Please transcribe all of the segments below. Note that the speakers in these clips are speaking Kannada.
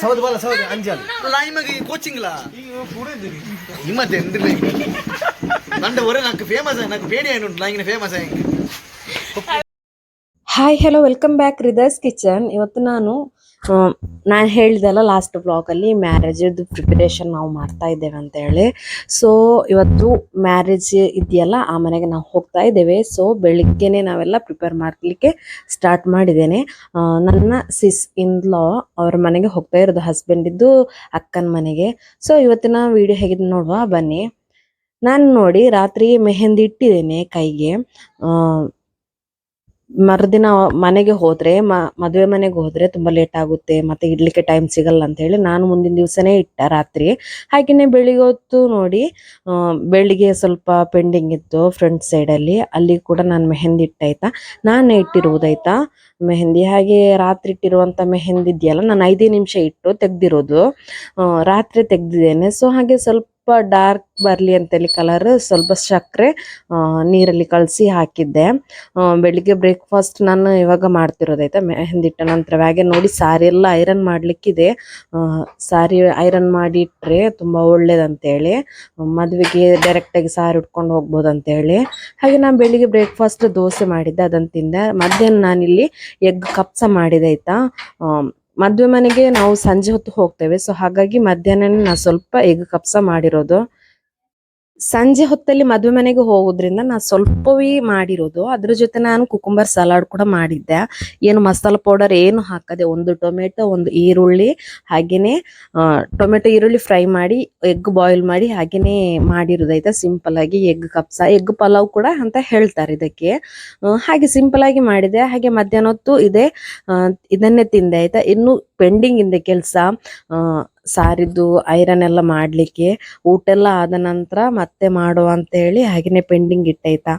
ಸೌದು ಬಾಲ ಸೌದು ಅಂಜಲ್ ನಾಯಿ ಮಗ ಕೋಚಿಂಗ್ಲಾ ಇಮ್ಮತ್ತೆ ಎಂದಿಲ್ಲ ನಂಡ ಒರೆ ನಾಕ್ ಫೇಮಸ್ ನಾಕ್ ಬೇಡಿ ಏನು ನಾಯಿನ ಫೇಮಸ್ ಹೆಂಗೆ ಹಾಯ್ ಹಲೋ ವೆಲ್ಕಮ್ ಬ್ಯಾಕ್ ರಿದರ್ಸ್ ಕಿಚನ್ ಇವತ್ತು ನಾನು ನಾನು ಹೇಳಿದೆಲ್ಲ ಲಾಸ್ಟ್ ಬ್ಲಾಗಲ್ಲಿ ಮ್ಯಾರೇಜದ್ದು ಪ್ರಿಪರೇಷನ್ ನಾವು ಮಾಡ್ತಾ ಇದ್ದೇವೆ ಅಂತ ಹೇಳಿ. ಸೊ ಇವತ್ತು ಮ್ಯಾರೇಜ್ ಇದೆಯಲ್ಲ, ಆ ಮನೆಗೆ ನಾವು ಹೋಗ್ತಾ ಇದ್ದೇವೆ. ಸೊ ಬೆಳಿಗ್ಗೆನೆ ನಾವೆಲ್ಲ ಪ್ರಿಪೇರ್ ಮಾಡಲಿಕ್ಕೆ ಸ್ಟಾರ್ಟ್ ಮಾಡಿದ್ದೇನೆ. ನನ್ನ ಸಿಸ್ ಇನ್ಲಾ ಅವ್ರ ಮನೆಗೆ ಹೋಗ್ತಾ ಇರೋದು ಹಸ್ಬೆಂಡಿದ್ದು ಅಕ್ಕನ ಮನೆಗೆ. ಸೊ ಇವತ್ತಿನ ವಿಡಿಯೋ ಹೇಗಿದೆ ನೋಡುವ? ಬನ್ನಿ. ನಾನು ನೋಡಿ ರಾತ್ರಿ ಮೆಹೆಂದಿ ಇಟ್ಟಿದ್ದೇನೆ ಕೈಗೆ. ಮರುದಿನ ಮನೆಗೆ ಹೋದ್ರೆ, ಮ, ಮದುವೆ ಮನೆಗೆ ಹೋದ್ರೆ ತುಂಬಾ ಲೇಟ್ ಆಗುತ್ತೆ, ಮತ್ತೆ ಇಡ್ಲಿಕ್ಕೆ ಟೈಮ್ ಸಿಗಲ್ಲ ಅಂತ ಹೇಳಿ ನಾನು ಮುಂದಿನ ದಿವಸನೇ ಇಟ್ಟ ರಾತ್ರಿ. ಹಾಗೇನೆ ಬೆಳಿಗ್ಗೆ ಹೊತ್ತು ನೋಡಿ ಬೆಳಿಗ್ಗೆ ಸ್ವಲ್ಪ ಪೆಂಡಿಂಗ್ ಇತ್ತು ಫ್ರಂಟ್ ಸೈಡ್ ಅಲ್ಲಿ ಕೂಡ ನಾನು ಮೆಹಂದಿ ಇಟ್ಟಾಯ್ತಾ? ನಾನೇ ಇಟ್ಟಿರುವುದಾಯ್ತಾ? ಮೆಹಂದಿ, ಹಾಗೆ ರಾತ್ರಿ ಇಟ್ಟಿರುವಂತ ಮೆಹಂದಿ ಇದೆಯಲ್ಲ, ನಾನು ಐದೇ ನಿಮಿಷ ಇಟ್ಟು ತೆಗೆದಿರೋದು ರಾತ್ರಿ ತೆಗೆದಿದ್ದೇನೆ. ಸೊ ಹಾಗೆ ಸ್ವಲ್ಪ ಡಾರ್ಕ್ ಬರಲಿ ಅಂತೇಳಿ ಕಲರ್ ಸ್ವಲ್ಪ ಸಕ್ಕರೆ ನೀರಲ್ಲಿ ಕಲಸಿ ಹಾಕಿದ್ದೆ. ಬೆಳಿಗ್ಗೆ ಬ್ರೇಕ್ಫಾಸ್ಟ್ ನಾನು ಇವಾಗ ಮಾಡ್ತಿರೋದೈತೆ ಮೆಹಂದಿಟ್ಟ ನಂತರ ಹಾಗೆ ನೋಡಿ ಸಾರಿ ಎಲ್ಲ ಐರನ್ ಮಾಡಲಿಕ್ಕಿದೆ. ಸಾರಿ ಐರನ್ ಮಾಡಿ ಇಟ್ಟರೆ ತುಂಬ ಒಳ್ಳೇದಂತೇಳಿ. ಮದುವೆಗೆ ಡೈರೆಕ್ಟಾಗಿ ಸಾರಿ ಉಟ್ಕೊಂಡು ಹೋಗ್ಬೋದು ಅಂತೇಳಿ ಹಾಗೆ ನಾನು ಬೆಳಿಗ್ಗೆ ಬ್ರೇಕ್ಫಾಸ್ಟ್ ದೋಸೆ ಮಾಡಿದ್ದೆ ಅದನ್ನು ತಿಂದೆ. ಮಧ್ಯಾಹ್ನ ನಾನಿಲ್ಲಿ ಎಗ್ ಕಪ್ಸ ಮಾಡಿದೆ ಆಯ್ತಾ? ಆ, ಮದುವೆ ಮನೆಗೆ ನಾವು ಸಂಜೆ ಹೊತ್ತು ಹೋಗ್ತೇವೆ. ಸೊ ಹಾಗಾಗಿ ಮಧ್ಯಾಹ್ನನೇ ನಾನು ಸ್ವಲ್ಪ ಎಗ್ ಕಪ್ಸ ಮಾಡಿರೋದು. ಸಂಜೆ ಹೊತ್ತಲ್ಲಿ ಮದುವೆ ಮನೆಗೆ ಹೋಗೋದ್ರಿಂದ ನಾನು ಸ್ವಲ್ಪವೇ ಮಾಡಿರೋದು. ಅದ್ರ ಜೊತೆ ನಾನು ಕುಕುಂಬರ್ ಸಲಾಡ್ ಕೂಡ ಮಾಡಿದ್ದೆ. ಏನು ಮಸಾಲ ಪೌಡರ್ ಏನು ಹಾಕದೆ ಒಂದು ಟೊಮೆಟೊ, ಒಂದು ಈರುಳ್ಳಿ, ಹಾಗೇನೆ ಟೊಮೆಟೊ, ಈರುಳ್ಳಿ ಫ್ರೈ ಮಾಡಿ ಎಗ್ ಬಾಯ್ಲ್ ಮಾಡಿ, ಹಾಗೇನೆ ಮಾಡಿರೋದೈತೆ ಸಿಂಪಲ್ ಆಗಿ ಎಗ್ ಕಪ್ಸ ಎಗ್ ಪಲಾವ್ ಕೂಡ ಅಂತ ಹೇಳ್ತಾರೆ ಇದಕ್ಕೆ. ಹಾಗೆ ಸಿಂಪಲ್ ಆಗಿ ಮಾಡಿದೆ. ಹಾಗೆ ಮಧ್ಯಾಹ್ನ ಹೊತ್ತು ಇದೆ. ಇದನ್ನೇ ತಿಂದೆ ಆಯ್ತಾ. ಇನ್ನು ಪೆಂಡಿಂಗ್ ಇದೆ ಕೆಲಸ ಸಾರಿದ್ದು, ಐರನ್ ಎಲ್ಲ ಮಾಡ್ಲಿಕ್ಕೆ ಊಟ ಎಲ್ಲ ಆದ ನಂತರ ಮತ್ತೆ ಮಾಡುವ ಅಂತ ಹೇಳಿ ಹಾಗೇನೆ ಪೆಂಡಿಂಗ್ ಇಟ್ಟೈತಾ.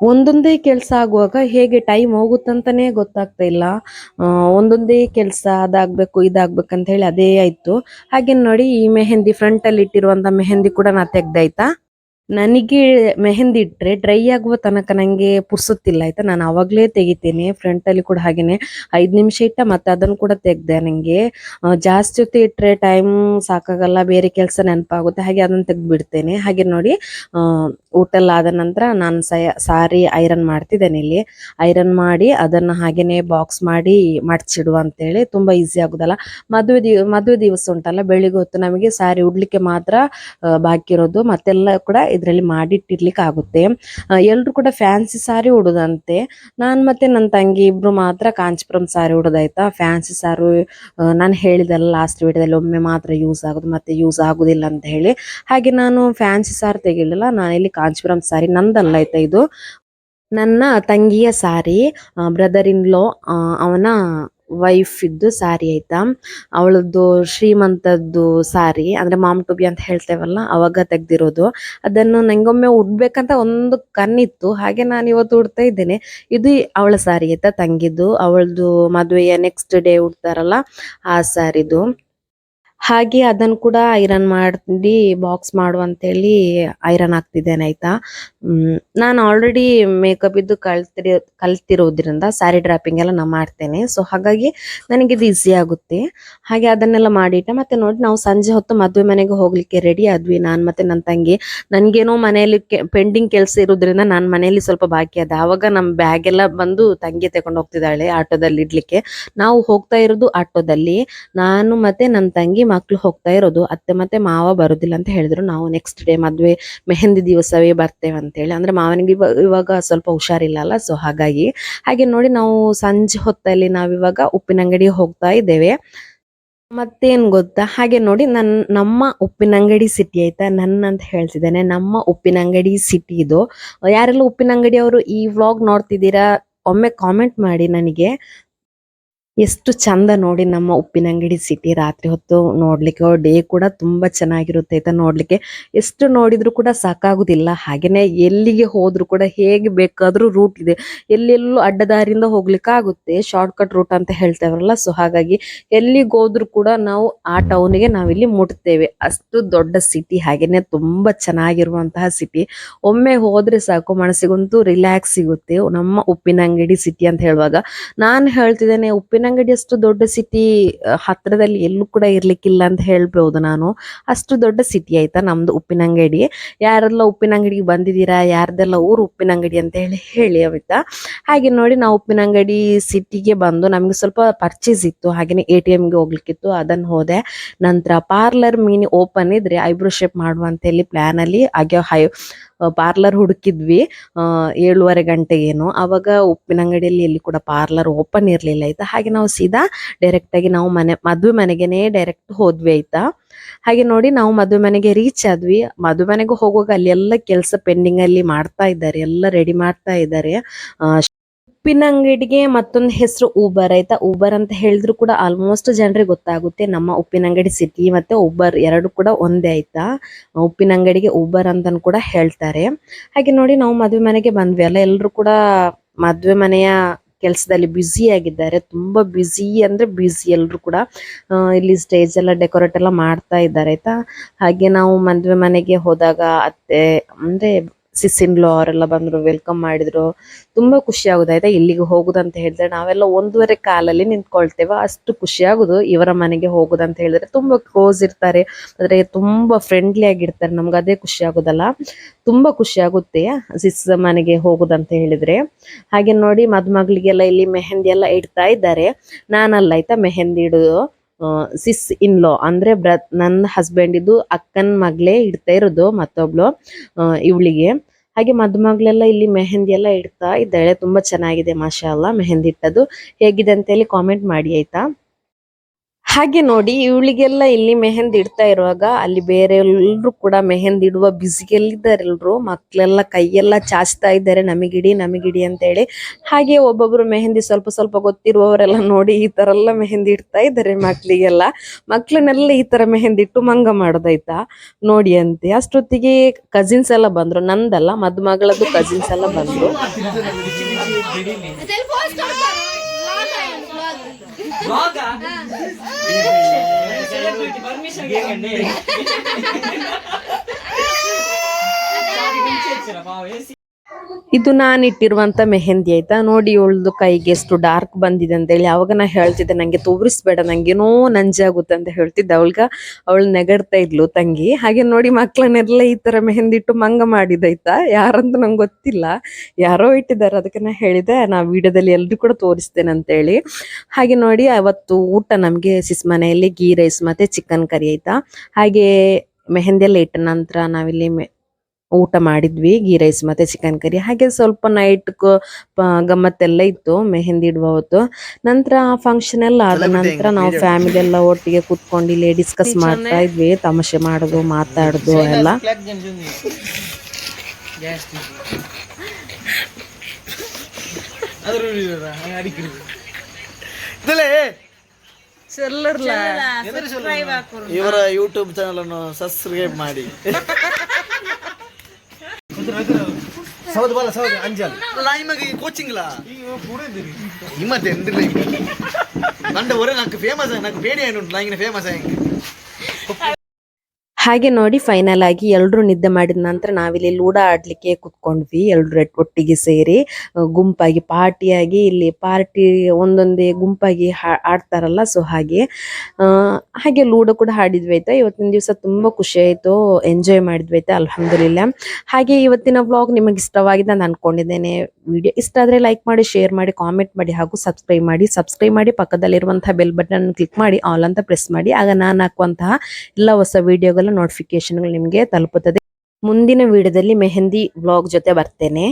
ಒಂದೊಂದೇ ಕೆಲಸ ಆಗುವಾಗ ಹೇಗೆ ಟೈಮ್ ಹೋಗುತ್ತಂತಾನೆ ಗೊತ್ತಾಗ್ತಾ ಇಲ್ಲ. ಒಂದೊಂದೇ ಕೆಲಸ ಅದಾಗ್ಬೇಕು, ಇದಾಗ್ಬೇಕು ಅಂತ ಹೇಳಿ ಅದೇ ಆಯ್ತು. ಹಾಗೆ ನೋಡಿ ಈ ಮೆಹಂದಿ ಫ್ರಂಟ್ ಅಲ್ಲಿ ಇಟ್ಟಿರುವಂತ ಮೆಹಂದಿ ಕೂಡ ನಾ ತೆಗ್ದಾಯ್ತಾ. ನನಗೆ ಮೆಹಂದಿ ಇಟ್ರೆ ಡ್ರೈ ಆಗುವ ತನಕ ನನಗೆ ಪುರ್ಸುತ್ತಿಲ್ಲ, ಆಯಿತಾ? ನಾನು ಅವಾಗಲೇ ತೆಗಿತೀನಿ ಫ್ರಂಟ್ ಅಲ್ಲಿ ಕೂಡ ಹಾಗೆಯೇ ಐದು ನಿಮಿಷ ಇಟ್ಟ ಮತ್ತೆ ಅದನ್ನು ಕೂಡ ತೆಗೆದೆ ನನಗೆ ಜಾಸ್ತಿ ಹೊತ್ತು ಇಟ್ಟರೆ ಟೈಮ್ ಸಾಕಾಗಲ್ಲ, ಬೇರೆ ಕೆಲಸ ನೆನಪಾಗುತ್ತೆ, ಹಾಗೆ ಅದನ್ನ ತೆಗ್ದ್ಬಿಡ್ತೇನೆ. ಹಾಗೆ ನೋಡಿ ಊಟಲ್ಲಿ ಆದ ನಂತರ ನಾನು ಸಾರಿ ಐರನ್ ಮಾಡ್ತಿದ್ದೇನೆ ಇಲ್ಲಿ. ಐರನ್ ಮಾಡಿ ಅದನ್ನ ಹಾಗೆಯೇ ಬಾಕ್ಸ್ ಮಾಡಿ ಮಡಚಿಡುವ ಅಂತೇಳಿ. ತುಂಬಾ ಈಸಿ ಆಗೋದಲ್ಲ. ಮದುವೆ ದಿವ ಮದುವೆ ದಿವಸ ಉಂಟಲ್ಲ, ಬೆಳಿಗ್ಗೆ ಹೊತ್ತು ನಮಗೆ ಸಾರಿ ಉಡ್ಲಿಕ್ಕೆ ಮಾತ್ರ ಬಾಕಿ ಇರೋದು. ಮತ್ತೆಲ್ಲ ಕೂಡ ಇದರಲ್ಲಿ ಮಾಡಿಟ್ಟಿರ್ಲಿಕ್ಕೆ ಆಗುತ್ತೆ ಎಲ್ಲರೂ ಕೂಡ ಫ್ಯಾನ್ಸಿ ಸಾರಿ ಉಡೋದಂತೆ. ನಾನು ಮತ್ತೆ ನನ್ನ ತಂಗಿ ಇಬ್ರು ಮಾತ್ರ ಕಾಂಚಿಪುರಂ ಸಾರಿ ಉಡೋದಾಯ್ತಾ? ಫ್ಯಾನ್ಸಿ ಸಾರು ನಾನು ಹೇಳಿದಲ್ಲ ಲಾಸ್ಟ್ ವಿಡಿಯೋದಲ್ಲಿ ಒಮ್ಮೆ ಮಾತ್ರ ಯೂಸ್ ಆಗೋದು, ಮತ್ತೆ ಯೂಸ್ ಆಗೋದಿಲ್ಲ ಅಂತ ಹೇಳಿ. ಹಾಗೆ ನಾನು ಫ್ಯಾನ್ಸಿ ಸಾರಿ ತೆಗಿಲಿಲ್ಲ. ನಾನು ಇಲ್ಲಿ ಕಾಂಚಿಪುರಂ ಸಾರಿ ನಂದಲ್ಲ ಆಯ್ತಾ ಇದು. ನನ್ನ ತಂಗಿಯ ಸಾರಿ ಬ್ರದರ್ ಇನ್ ಲೋ ಅವನ ವೈಫ್ ಇದ್ದು ಸಾರಿ ಆಯ್ತಾ? ಅವಳದ್ದು ಶ್ರೀಮಂತದ್ದು ಸಾರಿ. ಅಂದ್ರೆ ಮಾಮ್ ಟು ಬಿ ಅಂತ ಹೇಳ್ತೇವಲ್ಲ, ಅವಾಗ ತೆಗ್ದಿರೋದು. ಅದನ್ನು ನಂಗೊಮ್ಮೆ ಉಡ್ಬೇಕಂತ ಒಂದು ಕಣ್ಣಿತ್ತು. ಹಾಗೆ ನಾನು ಇವತ್ತು ಉಡ್ತಾ ಇದ್ದೇನೆ. ಇದು ಅವಳ ಸಾರಿ ಆಯ್ತಾ, ತಂಗಿದ್ದು? ಅವಳದು ಮದುವೆಯ ನೆಕ್ಸ್ಟ್ ಡೇ ಉಡ್ತಾರಲ್ಲ, ಆ ಸಾರಿದು. ಹಾಗೆ ಅದನ್ನು ಕೂಡ ಐರನ್ ಮಾಡಿ ಬಾಕ್ಸ್ ಮಾಡು ಮಾಡುವಂತೇಳಿ ಐರನ್ ಹಾಕ್ತಿದ್ದೇನೆ, ಆಯ್ತಾ? ನಾನು ಆಲ್ರೆಡಿ ಮೇಕಪ್ ಇದ್ದು ಕಲ್ತಿರೋ, ಕಲ್ತಿರೋದ್ರಿಂದ ಸ್ಯಾರಿ ಡ್ರಾಪಿಂಗ್ ಎಲ್ಲ ನಾನು ಮಾಡ್ತೇನೆ. ಸೊ ಹಾಗಾಗಿ ನನಗೆ ಇದು ಈಸಿ ಆಗುತ್ತೆ. ಹಾಗೆ ಅದನ್ನೆಲ್ಲ ಮಾಡಿಟ್ಟೆ ಮತ್ತೆ ನೋಡಿ, ನಾವು ಸಂಜೆ ಹೊತ್ತು ಮದುವೆ ಮನೆಗೆ ಹೋಗ್ಲಿಕ್ಕೆ ರೆಡಿ ಆದ್ವಿ ನಾನು ಮತ್ತೆ ನನ್ನ ತಂಗಿ. ನನಗೇನೋ ಮನೆಯಲ್ಲಿ ಪೆಂಡಿಂಗ್ ಕೆಲಸ ಇರೋದ್ರಿಂದ ನಾನು ಮನೆಯಲ್ಲಿ ಸ್ವಲ್ಪ ಬಾಕಿ ಅದ. ಆವಾಗ ನಮ್ಮ ಬ್ಯಾಗ್ ಎಲ್ಲ ಬಂದು ತಂಗಿ ತಗೊಂಡು ಹೋಗ್ತಿದ್ದಾಳೆ ಆಟೋದಲ್ಲಿ ಇಡ್ಲಿಕ್ಕೆ ನಾವು ಹೋಗ್ತಾ ಇರೋದು ಆಟೋದಲ್ಲಿ. ನಾನು ಮತ್ತೆ ನನ್ನ ತಂಗಿ ಮಕ್ಳು ಹೋಗ್ತಾ ಇರೋದು, ಅತ್ತೆ ಮತ್ತೆ ಮಾವ ಬರೋದಿಲ್ಲ ಅಂತ ಹೇಳಿದ್ರು. ನಾವು ನೆಕ್ಸ್ಟ್ ಡೇ ಮದುವೆ, ಮೆಹಂದಿ ದಿವಸವೇ ಬರ್ತೇವೆ ಅಂತ ಹೇಳಿ. ಅಂದ್ರೆ ಮಾವನಿಗೆ ಇವ- ಇವಾಗ ಸ್ವಲ್ಪ ಹುಷಾರಿಲ್ಲ ಅಲ್ಲ ಸೊ ಹಾಗಾಗಿ. ಹಾಗೆ ನೋಡಿ ನಾವು ಸಂಜೆ ಹೊತ್ತಲ್ಲಿ ನಾವಿವಾಗ ಉಪ್ಪಿನಂಗಡಿ ಹೋಗ್ತಾ ಇದ್ದೇವೆ. ಮತ್ತೇನು ಗೊತ್ತಾ? ಹಾಗೆ ನೋಡಿ ನನ್ನ ನಮ್ಮ ಉಪ್ಪಿನಂಗಡಿ ಸಿಟಿ ಆಯ್ತಾ? ನನ್ನ ಅಂತ ಹೇಳ್ತಿದ್ದೇನೆ. ನಮ್ಮ ಉಪ್ಪಿನಂಗಡಿ ಸಿಟಿ ಇದು. ಯಾರೆಲ್ಲ ಉಪ್ಪಿನಂಗಡಿ ಅವರು ಈ ವ್ಲಾಗ್ ನೋಡ್ತಿದ್ದೀರಾ, ಒಮ್ಮೆ ಕಾಮೆಂಟ್ ಮಾಡಿ ನನಗೆ. ಎಷ್ಟು ಚಂದ ನೋಡಿ ನಮ್ಮ ಉಪ್ಪಿನಂಗಡಿ ಸಿಟಿ ರಾತ್ರಿ ಹೊತ್ತು ನೋಡ್ಲಿಕ್ಕೆ ಡೇ ಕೂಡ ತುಂಬಾ ಚೆನ್ನಾಗಿರುತ್ತೆ ಆಯ್ತಾ ನೋಡ್ಲಿಕ್ಕೆ. ಎಷ್ಟು ನೋಡಿದ್ರು ಕೂಡ ಸಾಕಾಗುದಿಲ್ಲ. ಹಾಗೇನೆ ಎಲ್ಲಿಗೆ ಹೋದ್ರು ಕೂಡ ಹೇಗೆ ಬೇಕಾದ್ರೂ ರೂಟ್ ಇದೆ. ಎಲ್ಲೆಲ್ಲೂ ಅಡ್ಡದಾರಿಯಿಂದ ಹೋಗ್ಲಿಕ್ಕೆ ಆಗುತ್ತೆ. ಶಾರ್ಟ್ ಕಟ್ ರೂಟ್ ಅಂತ ಹೇಳ್ತೇವಲ್ಲ ಸೊ ಹಾಗಾಗಿ ಎಲ್ಲಿಗೆ ಹೋದ್ರು ಕೂಡ ನಾವು ಆ ಟೌನಿಗೆ ನಾವಿಲ್ಲಿ ಮುಟ್ತೇವೆ. ಅಷ್ಟು ದೊಡ್ಡ ಸಿಟಿ ಹಾಗೇನೆ ತುಂಬಾ ಚೆನ್ನಾಗಿರುವಂತಹ ಸಿಟಿ ಒಮ್ಮೆ ಹೋದ್ರೆ ಸಾಕು, ಮನಸ್ಸಿಗಂತೂ ರಿಲ್ಯಾಕ್ಸ್ ಸಿಗುತ್ತೆ. ನಮ್ಮ ಉಪ್ಪಿನಂಗಡಿ ಸಿಟಿ ಅಂತ ಹೇಳುವಾಗ. ನಾನು ಹೇಳ್ತಿದ್ದೇನೆ ಉಪ್ಪಿನಂಗಡಿ ಉಪ್ಪಿನಂಗಡಿ ಅಷ್ಟು ದೊಡ್ಡ ಸಿಟಿ ಹತ್ರದಲ್ಲಿ ಎಲ್ಲೂ ಕೂಡ ಇರ್ಲಿಕ್ಕಿಲ್ಲ ಅಂತ ಹೇಳ್ಬೋದು ನಾನು. ಅಷ್ಟು ದೊಡ್ಡ ಸಿಟಿ ಆಯ್ತಾ ನಮ್ದು ಉಪ್ಪಿನಂಗಡಿ. ಯಾರೆಲ್ಲ ಉಪ್ಪಿನಂಗಡಿಗೆ ಬಂದಿದ್ದೀರಾ, ಯಾರ್ದೆಲ್ಲ ಊರು ಉಪ್ಪಿನಂಗಡಿ ಅಂತ ಹೇಳಿ ಹೇಳಿ ಅವಿತ ಹಾಗೆ ನೋಡಿ ನಾವು ಉಪ್ಪಿನಂಗಡಿ ಸಿಟಿಗೆ ಬಂದು ನಮಗೆ ಸ್ವಲ್ಪ ಪರ್ಚೇಸ್ ಇತ್ತು. ಹಾಗೇನೆ ಎ ಟಿ ಎಮ್ಗೆ ಹೋಗ್ಲಿಕ್ಕಿತ್ತು. ಅದನ್ನು ಹೋದೆ. ನಂತರ ಪಾರ್ಲರ್ ಮೀನಿ ಓಪನ್ ಇದ್ರೆ ಐಬ್ರೋ ಶೇಪ್ ಮಾಡುವ ಅಂತ ಹೇಳಿ ಪ್ಲಾನ್ ಅಲ್ಲಿ. ಹಾಗೆ ಹೈ ಪಾರ್ಲರ್ ಹುಡುಕಿದ್ವಿ ಏಳುವರೆ ಗಂಟೆಗೇನು ಅವಾಗ ಉಪ್ಪಿನಂಗಡಿಯಲ್ಲಿ ಎಲ್ಲಿ ಕೂಡ ಪಾರ್ಲರ್ ಓಪನ್ ಇರಲಿಲ್ಲ ಆಯ್ತಾ. ಹಾಗೆ ನಾವು ಸೀದಾ ಡೈರೆಕ್ಟ್ ಆಗಿ ನಾವು ಮನೆ, ಮದುವೆ ಮನೆಗೇನೆ ಡೈರೆಕ್ಟ್ ಹೋದ್ವಿ ಆಯ್ತಾ. ಹಾಗೆ ನೋಡಿ ನಾವು ಮದುವೆ ಮನೆಗೆ ರೀಚ್ ಆದ್ವಿ. ಮದುವೆ ಮನೆಗೆ ಹೋಗುವಾಗ ಅಲ್ಲಿ ಎಲ್ಲ ಕೆಲಸ ಪೆಂಡಿಂಗ್ ಅಲ್ಲಿ ಮಾಡ್ತಾ ಇದ್ದಾರೆ, ಎಲ್ಲ ರೆಡಿ ಮಾಡ್ತಾ ಇದ್ದಾರೆ. ಆ, ಉಪ್ಪಿನಂಗಡಿಗೆ ಮತ್ತೊಂದು ಹೆಸರು ಊಬರ್ ಆಯ್ತಾ? ಊಬರ್ ಅಂತ ಹೇಳಿದ್ರು ಕೂಡ ಆಲ್ಮೋಸ್ಟ್ ಜನರಿಗೆ ಗೊತ್ತಾಗುತ್ತೆ. ನಮ್ಮ ಉಪ್ಪಿನ ಅಂಗಡಿ ಸಿಟಿ ಮತ್ತೆ ಊಬರ್ ಎರಡು ಕೂಡ ಒಂದೇ ಆಯ್ತಾ? ಉಪ್ಪಿನ ಅಂಗಡಿಗೆ ಊಬರ್ ಅಂತ ಕೂಡ ಹೇಳ್ತಾರೆ. ಹಾಗೆ ನೋಡಿ ನಾವು ಮದುವೆ ಮನೆಗೆ ಬಂದ್ವಿ. ಅಲ್ಲ ಎಲ್ಲರೂ ಕೂಡ ಮದುವೆ ಮನೆಯ ಕೆಲಸದಲ್ಲಿ ಬ್ಯುಸಿ ಆಗಿದ್ದಾರೆ. ತುಂಬಾ ಬ್ಯುಸಿ ಅಂದ್ರೆ ಬ್ಯುಸಿ ಎಲ್ಲರೂ ಕೂಡ. ಇಲ್ಲಿ ಸ್ಟೇಜ್ ಎಲ್ಲ ಡೆಕೋರೇಟ್ ಎಲ್ಲ ಮಾಡ್ತಾ ಇದ್ದಾರೆ ಆಯ್ತಾ? ಹಾಗೆ ನಾವು ಮದುವೆ ಮನೆಗೆ ಹೋದಾಗ ಅತ್ತೆ ಅಂದ್ರೆ ಸಿಸಿನ್ಲೋ ಅವರೆಲ್ಲ ಬಂದ್ರು ವೆಲ್ಕಮ್ ಮಾಡಿದ್ರು. ತುಂಬಾ ಖುಷಿ ಆಗುದು, ಆಯ್ತಾ? ಇಲ್ಲಿಗೆ ಅಂತ ಹೇಳಿದ್ರೆ ನಾವೆಲ್ಲ ಒಂದೂವರೆ ಕಾಲಲ್ಲಿ ನಿಂತ್ಕೊಳ್ತೇವೆ. ಅಷ್ಟು ಖುಷಿ ಆಗುದು, ಇವರ ಮನೆಗೆ ಹೋಗುದು ಅಂತ ಹೇಳಿದ್ರೆ. ತುಂಬಾ ಕ್ಲೋಸ್ ಇರ್ತಾರೆ, ಆದ್ರೆ ತುಂಬಾ ಫ್ರೆಂಡ್ಲಿ ಆಗಿರ್ತಾರೆ. ನಮ್ಗೆ ಅದೇ ಖುಷಿ ಆಗುದಲ್ಲ. ತುಂಬಾ ಖುಷಿ ಆಗುತ್ತೆ ಸಿಸ್ ಮನೆಗೆ ಹೋಗುದಂತ ಹೇಳಿದ್ರೆ. ಹಾಗೆ ನೋಡಿ, ಮದುಮಗಳಿಗೆಲ್ಲ ಇಲ್ಲಿ ಮೆಹಂದಿ ಎಲ್ಲ ಇಡ್ತಾ ಇದ್ದಾರೆ. ನಾನಲ್ಲ, ಆಯ್ತಾ? ಮೆಹಂದಿ ಇಡುದು. ಸಿಸ್ ಇನ್ ಲಾ ಅಂದ್ರೆ ಬ್ರ, ನನ್ನ ಹಸ್ಬೆಂಡ್ ಇದು ಅಕ್ಕನ ಮಗಳೇ ಇಡ್ತಾ ಇರೋದು ಮತ್ತೊಬ್ಳು ಇವಳಿಗೆ. ಹಾಗೆ ಮದುಮಗಳೆಲ್ಲ ಇಲ್ಲಿ ಮೆಹಂದಿ ಎಲ್ಲ ಇಡ್ತಾ ಇದ್ದಾಳೆ. ತುಂಬಾ ಚೆನ್ನಾಗಿದೆ ಮಾಷಾ ಅಲ್ಲಾ ಮೆಹಂದಿ ಇಟ್ಟದು ಹೇಗಿದೆ ಅಂತ ಹೇಳಿ ಕಾಮೆಂಟ್ ಮಾಡಿ, ಆಯ್ತಾ? ಹಾಗೆ ನೋಡಿ ಇವಳಿಗೆಲ್ಲ ಇಲ್ಲಿ ಮೆಹಂದಿ ಇಡ್ತಾ ಇರುವಾಗ ಅಲ್ಲಿ ಬೇರೆ ಎಲ್ಲರೂ ಕೂಡ ಮೆಹಂದಿ ಇಡುವ ಬ್ಯುಸಿಯಲ್ಲಿದ್ದಾರೆ ಎಲ್ಲರೂ ಮಕ್ಕಳೆಲ್ಲ ಕೈಯೆಲ್ಲ ಚಾಚ್ತಾ ಇದ್ದಾರೆ, ನಮಗಿಡಿ ನಮಗಿಡಿ ಅಂತ ಹೇಳಿ ಹಾಗೆ ಒಬ್ಬೊಬ್ರು ಮೆಹಂದಿ ಸ್ವಲ್ಪ ಸ್ವಲ್ಪ ಗೊತ್ತಿರುವವರೆಲ್ಲ ನೋಡಿ ಈ ಥರ ಎಲ್ಲ ಮೆಹಂದಿ ಇಡ್ತಾ ಇದ್ದಾರೆ ಮಕ್ಕಳಿಗೆಲ್ಲ ಮಕ್ಕಳನ್ನೆಲ್ಲ ಈ ತರ ಮೆಹಂದಿ ಇಟ್ಟು ಮಂಗ ಮಾಡೋದಾಯ್ತಾ? ನೋಡಿ ಅಂತೆ. ಅಷ್ಟೊತ್ತಿಗೆ ಕಸಿನ್ಸ್ ಎಲ್ಲ ಬಂದ್ರು. ನಂದಲ್ಲ, ಮದುಮಗಳದ್ದು ಕಸಿನ್ಸ್ ಎಲ್ಲ ಬಂದ್ರು. బాగా సెలబ్రిటీ పర్మిషన్ కేకండి. బాగా వేసి ಇದು ನಾನು ಇಟ್ಟಿರುವಂತ ಮೆಹಂದಿ ಆಯ್ತಾ? ನೋಡಿ ಇವಳದು ಕೈಗೆ ಎಷ್ಟು ಡಾರ್ಕ್ ಬಂದಿದೆ ಅಂತ ಹೇಳಿ. ಅವಾಗ ನಾ ಹೇಳ್ತಿದ್ದೆ, ನಂಗೆ ತೋರಿಸ್ಬೇಡ ನಂಗೇನೋ ನಂಜಾಗುತ್ತೆ ಅಂತ ಹೇಳ್ತಿದ್ದೆ ಅವಳಗ. ಅವಳು ನೆಗಡ್ತಾ ಇದ್ಲು ತಂಗಿ. ಹಾಗೆ ನೋಡಿ ಮಕ್ಕಳನ್ನೆಲ್ಲ ಈ ತರ ಮೆಹಂದಿ ಇಟ್ಟು ಮಂಗ ಮಾಡಿದಾಯ್ತಾ? ಯಾರಂತ ನಂಗೆ ಗೊತ್ತಿಲ್ಲ. ಯಾರೋ ಇಟ್ಟಿದ್ದಾರೆ, ಅದಕ್ಕೆ ನಾ ಹೇಳಿದೆ, ನಾ ವಿಡಿಯೋದಲ್ಲಿ ಎಲ್ರು ಕೂಡ ತೋರಿಸ್ತೇನೆ ಅಂತ ಹೇಳಿ. ಹಾಗೆ ನೋಡಿ, ಅವತ್ತು ಊಟ ನಮಗೆ ಸಿಸ್ ಮನೆಯಲ್ಲಿ ಗೀ ರೈಸ್ ಮತ್ತೆ ಚಿಕನ್ ಕರಿ ಆಯ್ತಾ? ಹಾಗೆ ಮೆಹಂದಿ ಎಲ್ಲ ಇಟ್ಟ ನಂತರ ನಾವಿಲ್ಲಿ ಊಟ ಮಾಡಿದ್ವಿ ಗೀ ರೈಸ್ ಮತ್ತು ಚಿಕನ್ ಕರಿ ಹಾಗೆ ಸ್ವಲ್ಪ ನೈಟ್ ಗಮ್ಮತ್ತೆಲ್ಲ ಇತ್ತು ಮೆಹಂದಿ ಇಡುವ ಹೊತ್ತು. ನಂತರ ಆ ಫಂಕ್ಷನ್ ಎಲ್ಲ ಆದ ನಂತರ ನಾವು ಫ್ಯಾಮಿಲಿ ಎಲ್ಲ ಒಟ್ಟಿಗೆ ಕೂತ್ಕೊಂಡು ಇಲ್ಲಿ ಡಿಸ್ಕಸ್ ಮಾಡ್ತಾ ಇದ್ವಿ ತಮಾಷೆ ಮಾಡೋದು ಮಾತಾಡೋದು ಎಲ್ಲ. ಇವರ ಯೂಟ್ಯೂಬ್ ಚಾನಲ್ ಅನ್ನು ಸಬ್ಸ್ಕ್ರೈಬ್ ಮಾಡಿ. ಸೌದ್ ಬಾಲ ಸೌದ್ ಅಂಜಲ್ ಅಲ್ಲ ನಿಮಗೆ ಕೋಚಿಂಗ್ ಲ ಈಗ ಕೂಡ ಇದ್ದೀರಿ ನಿಮ್ಮತ್ತೆ ಎಂದಿಲ್ಲ ನಂಡೆ ಒರೆ ನಾಲ್ಕು ಫೇಮಸ್ ನಾಲ್ಕು ಬೇಡಿ ಉಂಟು ನಂಗಿನ ಫೇಮಸ್ ಆಗಿ ಹಾಗೆ ನೋಡಿ ಫೈನಲ್ ಆಗಿ ಎಲ್ಲರೂ ನಿದ್ದೆ ಮಾಡಿದ ನಂತರ ನಾವಿಲ್ಲಿ ಲೂಡ ಆಡ್ಲಿಕ್ಕೆ ಕುತ್ಕೊಂಡ್ವಿ, ಎಲ್ರು ಒಟ್ಟಿಗೆ ಸೇರಿ. ಗುಂಪಾಗಿ ಪಾರ್ಟಿಯಾಗಿ ಇಲ್ಲಿ ಪಾರ್ಟಿ ಒಂದೊಂದೇ ಗುಂಪಾಗಿ ಆಡ್ತಾರಲ್ಲ ಸೊ ಹಾಗೆ. ಹಾಗೆ ಲೂಡೋ ಕೂಡ ಆಡಿದ್ವಿ ಆಯ್ತಾ. ಇವತ್ತಿನ ದಿವಸ ತುಂಬಾ ಖುಷಿ ಆಯ್ತು ಎಂಜಾಯ್ ಮಾಡಿದ್ವಿ ಆಯ್ತಾ, ಅಲ್ಹಮ್ದುಲಿಲ್ಲ. ಹಾಗೆ ಇವತ್ತಿನ ವ್ಲಾಗ್ ನಿಮಗೆ ಇಷ್ಟವಾಗಿದೆ ಅಂತ ಅನ್ಕೊಂಡಿದ್ದೇನೆ. ವಿಡಿಯೋ ಇಷ್ಟ ಆದರೆ ಲೈಕ್ ಮಾಡಿ ಶೇರ್ ಮಾಡಿ ಕಾಮೆಂಟ್ ಮಾಡಿ, ಹಾಗೂ ಸಬ್ಸ್ಕ್ರೈಬ್ ಮಾಡಿ. ಸಬ್ಸ್ಕ್ರೈಬ್ ಮಾಡಿ, ಪಕ್ಕದಲ್ಲಿರುವಂತಹ ಬೆಲ್ ಬಟನ್ ಕ್ಲಿಕ್ ಮಾಡಿ ಆಲ್ ಅಂತ ಪ್ರೆಸ್ ಮಾಡಿ. ಆಗ ನಾನು ಹಾಕುವಂತಹ ಎಲ್ಲ ಹೊಸ ವಿಡಿಯೋಗಳ ನೋಟಿಫಿಕೇಶನ್ಗಳು ನಿಮಗೆ ತಲುಪುತ್ತದೆ. ಮುಂದಿನ ವಿಡಿಯೋದಲ್ಲಿ ಮೆಹಂದಿ ವ್ಲಾಗ್ ಜೊತೆ ಬರ್ತೇನೆ.